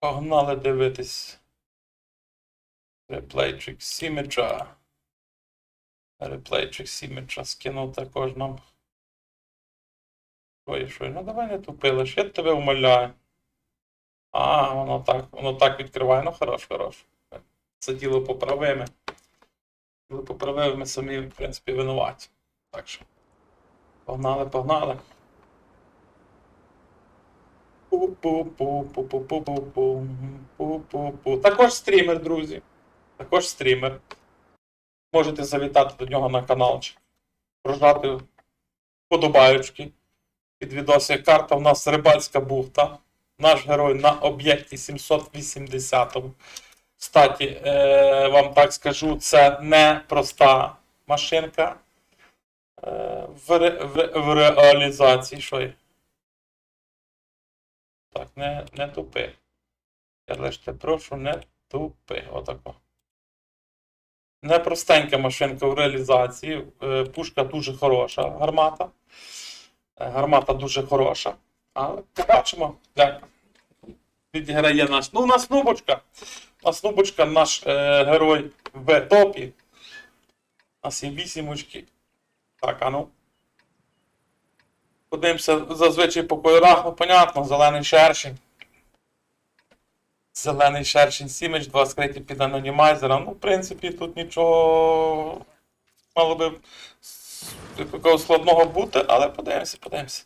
Погнали дивитись. Реплейчик Сіміджа. Реплейчик Сіміджа скинув також нам. Ой, що? Ну давай не тупи, лише я тебе умоляю. А, воно так, воно так відкриває. Ну хорош, хорош. Це діло поправиме. Діло поправиме, ми самі, в принципі, винуваті. Так що. Погнали, погнали. Також стрімер, друзі. Також стрімер. Можете завітати до нього на каналчик. Прожати подобаючки. Під відосі карта у нас Рибальська бухта. Наш герой на об'єкті 780. Кстати, е, вам так скажу, це не проста машинка. Е, в, в, в реалізації. Що є? Так, не, не тупи. Я лише те прошу, не тупи. Отако. Непростенька машинка в реалізації. Е, Пушка дуже хороша, гармата. Е, Гармата дуже хороша. Але побачимо, як відіграє наш. Ну, у нас Нубочка. У нас Нубочка, наш е, герой в топі. У нас є вісімочки. Так, а ну. Подивимося зазвичай по кольорах, ну понятно, зелений шершень. Зелений шершень Сімідж, два скриті під анонімайзера. Ну, в принципі, тут нічого мало би такого складного бути, але подивимося, подивимося.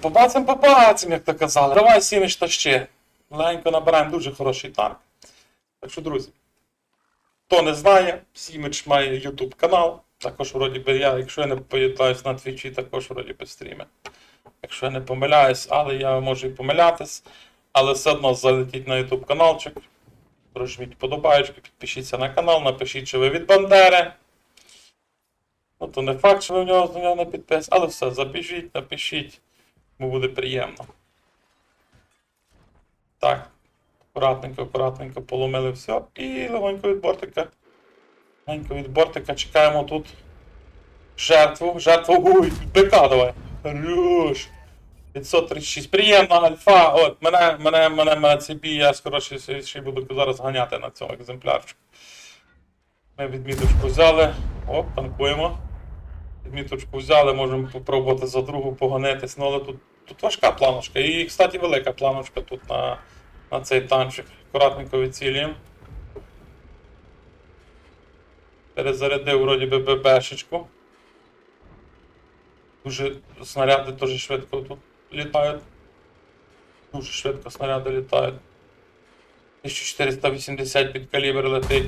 Побачимо, побачимо, як то казали. Давай Сімідж та ще. Легенько набираємо дуже хороший танк. Так що, друзі, хто не знає, Сімідж має YouTube канал. Також, вроді би, я, якщо я не пам'ятаюсь на твічі, також вроді би стріми. Якщо я не помиляюсь, але я можу і помилятись. Але все одно залетіть на YouTube каналчик. Прожміть подобаєчки, підпишіться на канал, напишіть, чи ви від Бандери. Ну, то не факт, що ви в нього до нього не підпис, але все, забіжіть, напишіть, йому буде приємно. Так. Акуратненько, акуратненько поломили все. І легонько від бортика. Легонько від бортика чекаємо тут жертву. Жертву. Ой, бика давай. Хорош. 536. Приємна альфа. От, мене, мене, мене, мене цей бій, я скоріше ще- буду зараз ганяти на цьому екземплярчику. Ми відміточку взяли. Оп, танкуємо. Відміточку взяли, можемо попробувати за другу погонитись. Ну, але тут, тут важка планочка. І, кстати, велика планочка тут на, на цей танчик. Акуратненько відцілюємо. Перезарядив вроді би ББшечку. Дуже снаряди дуже швидко тут літають. Дуже швидко снаряди літають. 1480 під калібр летить.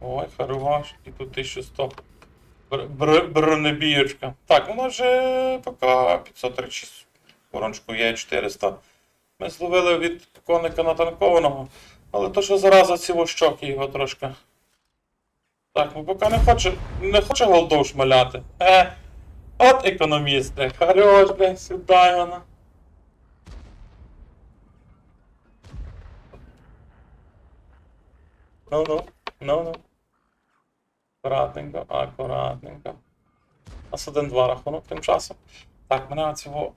Ой, хорош. І тут 1100. Бр- бр- Бронебієчка. Так, вона вже поки 536 ворончику є 400. Ми зловили від коника натанкованого. Але то, що зараза ці вощоки його трошки. Так, ну поки не хоче, не хоче голдов шмаляти. Е, от економіст, бля, хорош, бля, сюди вона. Ну-ну, ну-ну. Акуратненько, акуратненько. У нас один-два рахунок тим часом. Так, мене оцього.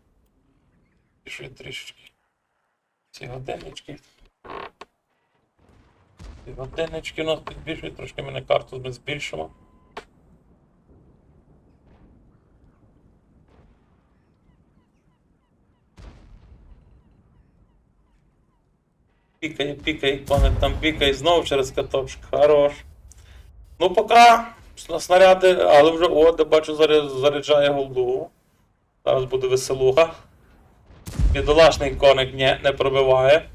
Пішли трішечки. Ці годиннички. Годиннички у нас підбільшують, трошки мене карту ми збільшимо. Пікає, пікає, коник там пікає, знову через каточок. Хорош. Ну, поки снаряди, але вже о, де бачу, заряджає голду. Зараз буде веселуха. Бідолашний коник ні, не пробиває.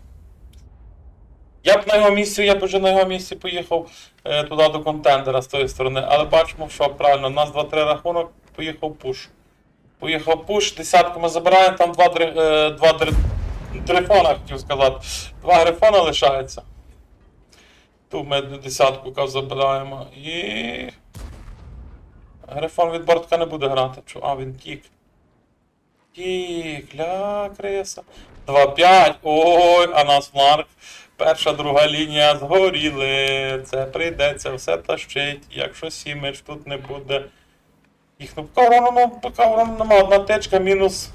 Я б на його місці, я б вже на його місці поїхав е, туди до контендера з тої сторони, але бачимо, що правильно, у нас 2-3 рахунок, поїхав пуш. Поїхав пуш, десятку ми забираємо, там два, дри- е, два дри- грифона, хотів сказати. Два грифона лишається. Тут ми десятку забираємо. І. Грифон від бортка не буде грати. Чу- А, він тік. Тік, ля, криса. 2-5. Ой, а нас Марк. Перша, друга лінія згоріли. Це прийдеться все тащить. Якщо сімеч тут не буде. Їх ну поки воно, ну, поки нема. Одна течка мінус.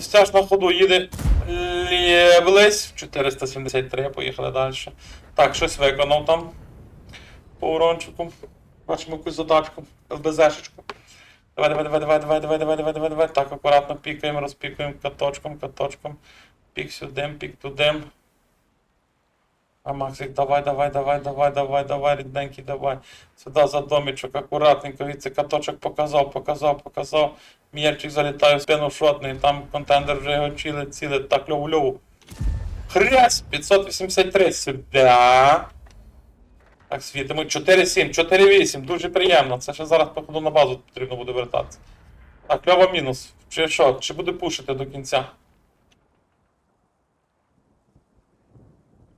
Стяж на ходу їде Розхлєбились. 473, поїхали далі. Так, щось виконав там. По урончику. Бачимо якусь задачку. ЛБЗшечку. Давай, давай, давай, давай, давай, давай, давай, давай, давай, давай. Так, акуратно пікаємо, розпікуємо каточком, каточком. Пік сюди, пік туди. А Максик, давай, давай, давай, давай, давай, давай, рідненький, давай. Сюди за домічок, акуратненько, від цей каточок показав, показав, показав. М'ячик залітає в спину шотний, там контендер вже його чили, цілить, так льову-льову. Хрясь! 583 сюди. Так, світимо. 4-7, 4-8, дуже приємно. Це ще зараз, походу, на базу потрібно буде вертатися. Так, льова мінус. Чи що? Чи буде пушити до кінця?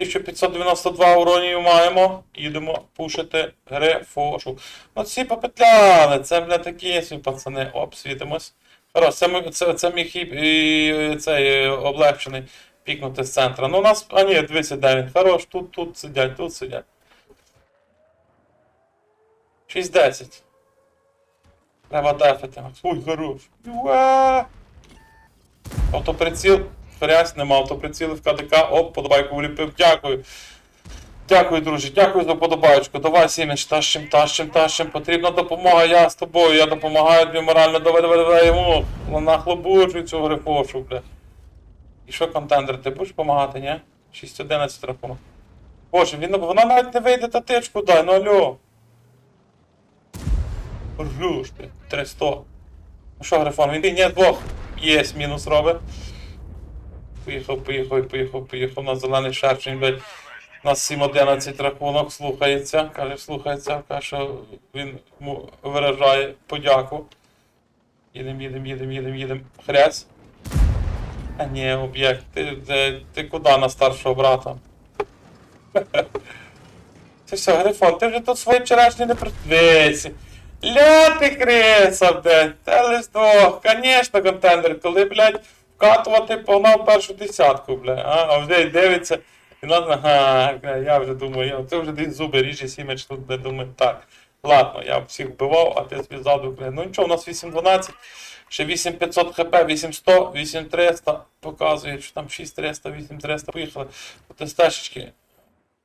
1592 уронів маємо. Їдемо пушити грифошу. Ну ці попетляли, це, бля, такі собі пацани. Оп, світимось. Хорош, це, це, це міг і, цей облегчений пікнути з центра. Ну у нас. А ні, дивіться, де він. Хорош, тут, тут сидять, тут сидять. 6-10. Треба дефити. Ой, хорош. Автоприціл. Хрясь, нема автоприцілу в КДК. Оп, подобайку вліпив. Дякую. Дякую, друже, дякую за подобаєчку. Давай, Сіміч, тащим, тащим, тащим. Потрібна допомога, я з тобою, я допомагаю тобі морально. Давай, давай, давай йому. Нахлобучуй цього грифошу, бля. І що, контендер, ти будеш допомагати, ні? 6-11 рахунок. Боже, він, вона навіть не вийде та тичку дай, ну алло. Руш ти, 300. Ну що, Грифон, він ні, двох. Єс, мінус робить. Поїхав, поїхав, поїхав, поїхав на зелений шершень, блядь. У нас 7-11 рахунок, слухається. Каже, слухається, каже, він йому виражає подяку. Їдем, їдем, їдем, їдем, їдем. Хрясь. А ні, об'єкт. Ти, ти, ти куди на старшого брата? Це все, Грифон, ти вже тут свої вчорашні не придвися. Ля ти криса, блядь. Та. Конечно, контендер, коли, блядь, вкатувати погнав першу десятку, блядь. А, а вже дивиться. І нас, ага, бля, я вже думаю, це вже десь зуби ріже сімеч тут, де думаю, так. Ладно, я всіх вбивав, а ти ззаду, бля. Ну нічого, у нас 8-12. Ще 8500 хп, 8100, 8300 показує, що там 6300, 8300, поїхали. По тестешечки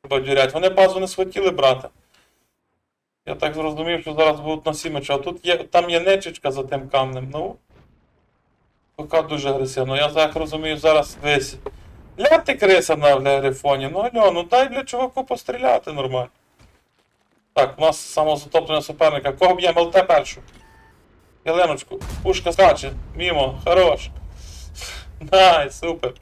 бадюрять. Вони базу не схотіли брати. Я так зрозумів, що зараз будуть на сімечі. А тут є, там є нечечка за тим камнем. Ну. Поки дуже агресивно. Я так розумію, зараз весь. Ля ти криса на грифоні. Ну алло, ну дай для чуваку постріляти нормально. Так, у нас самозатоплення суперника. Кого б'ємо ЛТ першу? Єленочку. Пушка скаче. Мімо, хорош. Найс, супер.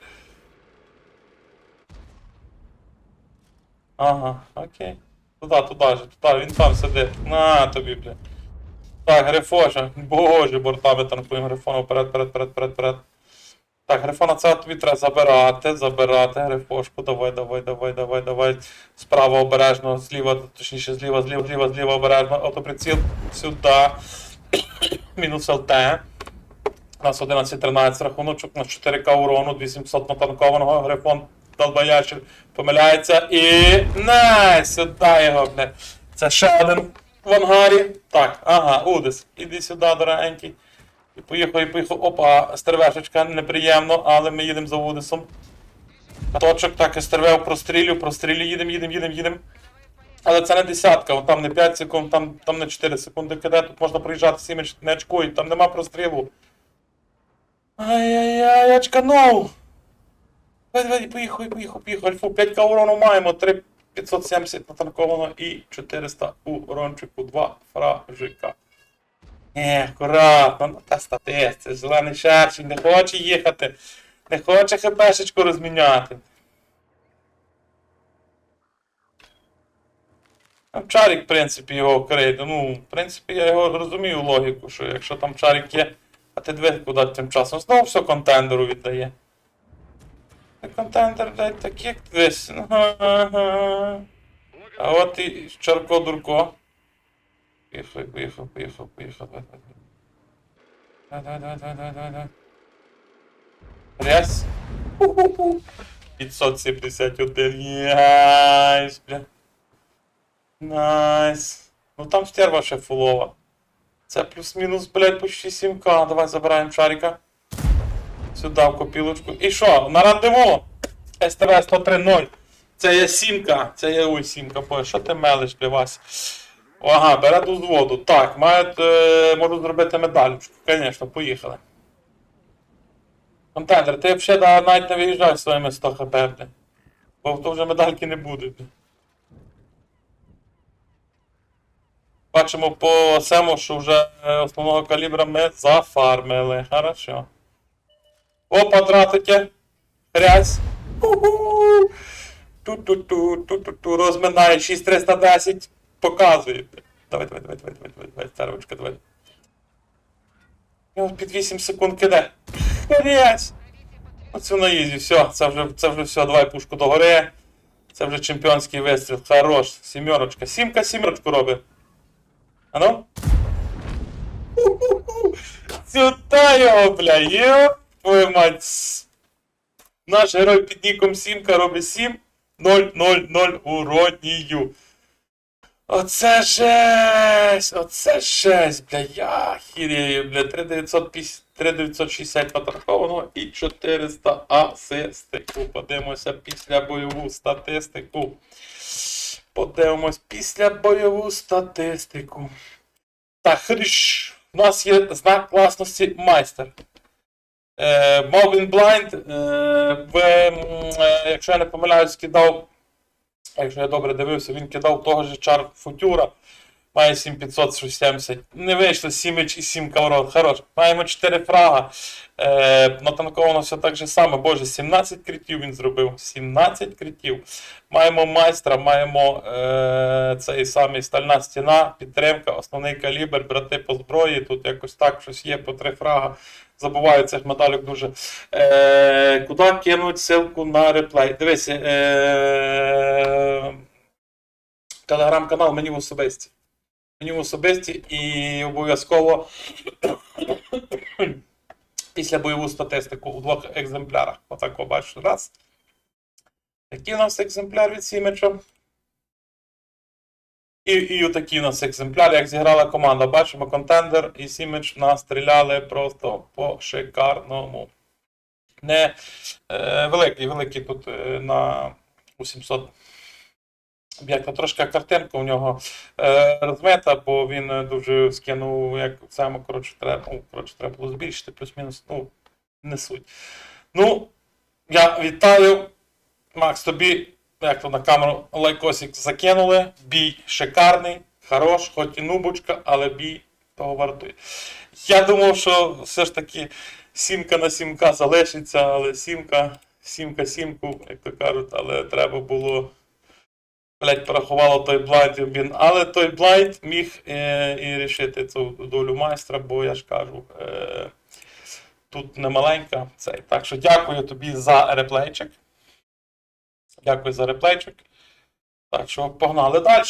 Ага, окей. Туда, туда же, туди, він там сидить. На тобі, бля. Так, Грифоша. Боже, бортами танкуємо Грифона вперед, вперед, вперед, вперед, вперед. Так, Грифона це тобі треба забирати, забирати Грифошку. Давай, давай, давай, давай, давай. Справа обережно, зліва, точніше, зліва, зліва, зліва, зліва обережно. Автоприціл сюди. Мінус ЛТ. У нас 11-13 рахуночок, на 4К урону, 2700 натанкованого, Грифон долбоящер помиляється і. Найс! Сюди його, бля. Це ще один в ангарі. Так, ага, Удис. Іди сюди, дорогенький. І поїхав, і поїхав. Опа, стервешечка, неприємно, але ми їдемо за Удисом. Каточок, так, стервев, прострілю, прострілю, їдемо, їдемо, їдемо, їдемо. Але це не десятка, от там не 5 секунд, там, там не 4 секунди киде, тут можна проїжджати сімеч, не очкують, там нема прострілу. Ай-яй-яй, я чканув. Давай, давай, поїхав, поїхав, поїхав. Альфу, 5 урону маємо, 3 570 натанковано і 400 урончику, 2 фражика. Е, акуратно, ну та статист, це зелений шершень, не хоче їхати, не хоче хпшечку розміняти. А Чарік, в принципі, його крейде. Ну, в принципі, я його розумію логіку, що якщо там чарік є, а ти двиг куди тим часом, знову все контендеру віддає. Контендер, блядь, так як десь. Ага. А от і Чарко Дурко. Поїхав, поїхав, поїхав, поїхав. Давай, давай, давай, давай, давай, давай, давай. Ху-ху-ху. 571. Яйсь, бля. Найс. Ну там стерва ще фулова. Це плюс-мінус, блядь, почти 7к. Давай забираємо шарика. Сюди в копілочку. І що? На рандеву? СТВ 103.0. Це є сімка. Це є ой, сімка. Боже, що ти мелиш для вас? Ага, бере до зводу. Так, мають, е, можу зробити медалючку. Звісно, поїхали. Контендер, ти взагалі навіть не виїжджай своїми 100 хп. Бо то вже медальки не буде. Бачимо по сему, що вже е, основного калібра ми зафармили. Хорошо. Опа, дратики. Ху-ху. Ту-ту-ту, ту-ту-ту, розминає 6310. Показує. Давай, давай, давай, давай, давай, давай, давай, старочка, давай. Його під 8 секунд киде. Хрясь. Оцю на ізі, все, це вже, це вже все, давай пушку догори. Це вже чемпіонський вистріл. Хорош. Сімерочка. Сімка сімерочку робить. А ну? Сюда його, бля, є. Твою мать. Наш герой під ніком Сімка робить 7 0 0 0 уронію. Оце жесть! Оце жесть, бля, я хірію, бля, 3960 потраховано і 400 асистику. Подивимося після бойову статистику. Подивимось після бойову статистику. Так, хріш. У нас є знак класності майстер. Е, е, в, е, якщо я не помиляюсь, кидав, якщо я добре дивився, він кидав того ж чар футюра. Має 7570. Не вийшло 7 і 7 каврот. Хорош. Маємо 4 фрага. Е, натанковано все так же саме. Боже, 17 критів він зробив. 17 критів. Маємо майстра, маємо е, цей самий стальна стіна, підтримка, основний калібр, брати по зброї. Тут якось так щось є по 3 фрага. Забуваю цих медалів дуже. Е, куди кинуть ссылку на реплей? Дивись, е, телеграм-канал мені в особисті. Мені особисті і обов'язково після бойову статистику у двох екземплярах. Отак бачу. Раз. Який у нас екземпляр від Сімеча? І, і отакий у нас екземпляр, як зіграла команда. Бачимо, контендер і Сімедж настріляли просто по шикарному. Не е, великий, великий тут е, на 800 об'єкта. Трошки картинка у нього е, розмита, бо він е, дуже скинув, як саме, коротше, треба, ну, коротше, треба було збільшити, плюс-мінус, ну, не суть. Ну, я вітаю. Макс, тобі, як то на камеру, лайкосик закинули. Бій шикарний, хорош, хоч і нубочка, але бій того вартує. Я думав, що все ж таки сімка на сімка залишиться, але сімка, сімка сімку, як то кажуть, але треба було. Блять, порахувало той блайт, він. Але той блайт міг е, і рішити цю долю майстра, бо я ж кажу, е, тут не маленька цей. Так що дякую тобі за реплейчик. Дякую за реплейчик. Так що погнали далі.